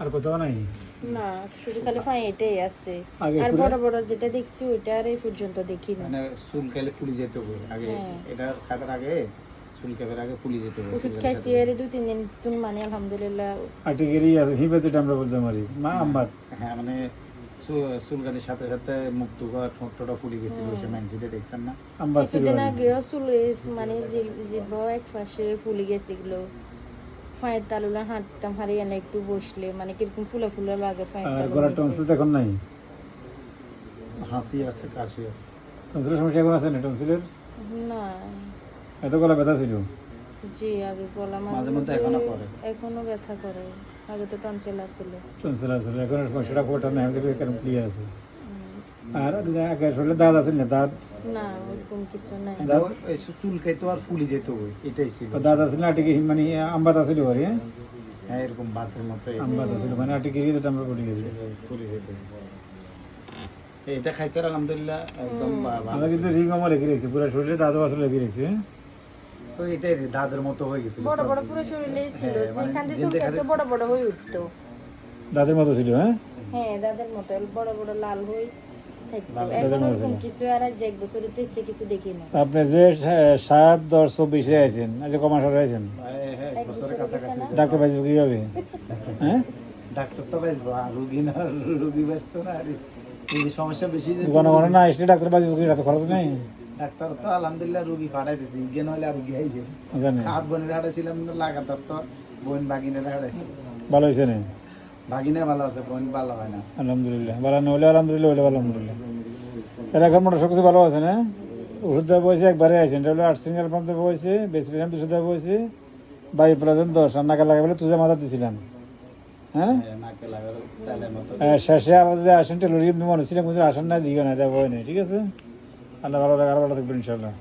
আর কোথাও নাই? না শুধু খালি ফাই এটাই আছে আর বড় বড় যেটা দেখছি ওইটা আর এই পর্যন্ত দেখি না। মানে চুল খাইলে ফুলি যেত আগে হ্যাঁ। এটা খাবার আগে চুল খাবার আগে ফুলি যেত ওষুধ খাইছি সাথে। আর দুই তিন দিন তুন মানে আলহামদুলিল্লাহ। আটিকেরই আছে হিপে যেটা আমরা বলতে পারি মা আম্বাত হ্যাঁ মানে চুলকানির সাথে সাথে মুখ টুকা ঠোঁট টোটা ফুলি গেছিল সে মানসিতে দেখছেন না? কিছুদিন আগেও চুলে মানে জিভ এক পাশে ফুলে গেছিল। ফাঁয়ের তালুলা হাঁটতাম হারিয়ে না একটু বসলে মানে কীরকম ফুলে ফুলে লাগে ফাঁয়ের আর গলার টনসিল তো এখন নাই? হাসি আছে কাশি আছে। টনসিলের সমস্যা এখন আছে না টনসিলের? না। এত গলা ব্যথা ছিল? জি আগে গলা মাঝে মধ্যে এখনও করে। এখনও ব্যথা করে। আগে তো টনসিল আছিল। টনসিল আছে এখন সমস্যাটা কোটা নাই আমাদের কারণ ক্লিয়ার আছে। আর আগে শরীরে দাঁত আছে না দাঁত না ওরকম কিছু নাই। চুল খাইতো আর ফুলি যেত এটাই ছিল। না মানে আম্বাত আছিল ঘরে হ্যাঁ? হ্যাঁ এরকম বাতের মতো মানে আটিকেরই যেটা আমরা পড়ে গেছি ফুলি যেত এটা খাইছে আর আলহামদুলিল্লাহ একদম ভালো কিন্তু রিং আমার পুরো শরীরে আসলে হ্যাঁ? তো এটাই দাদের মতো হয়ে গেছিল বড় বড় পুরো শরীরে ছিল মানে সেখান থেকে চুল খালি- বড় বড় হয়ে উঠতো। দাঁতের মতো ছিল হ্যাঁ? হ্যাঁ দাদের মতো বড় বড় লাল হয়ে আপনি যে সাত দশ চব্বিশে আছেন আজ কমাস ডাক্তার কীভাবে? হ্যাঁ? ডাক্তার তো বাঁচবো রুগী না রুগী ব্যস্ত না সমস্যা বেশি না আসলে ডাক্তার কি খরচ নেই? ডাক্তার তো আলহামদুলিল্লাহ রুগী পাঠাইতেছি জ্ঞান হলে আর রুগী হাত বোনের হাঁটাইছিলাম লাগাতার তো বোন বাগিনের হাঁটাইছি। ভালো হয়েছে না? বাগিনে ভালো আছে বোন ভালো হয় না। আলহামদুলিল্লাহ ভালো না হলে আলহামদুলিল্লাহ হলে আলহামদুলিল্লাহ। তাহলে এখন মোটা সব কিছু ভালো আছে না? ওষুধ দেওয়া বয়সে একবারে এটা হলো আট সিঙ্গেল পাম্প দেওয়া বয়সে বেসিলিয়াম দুশো দেওয়া বয়সে। বাই প্লাজেন দশ আর নাকা লাগাবে তুজা মাথা দিছিলাম। হ্যাঁ? হ্যাঁ, শেষে আবার যদি আসেন টেলোরিয়াম মনে ছিলাম কিছু আসেন না দিও না দেওয়া হয় না ঠিক আছে? আল্লাহ ভালো রাখা ভালো থাকবেন ইনশাল্লাহ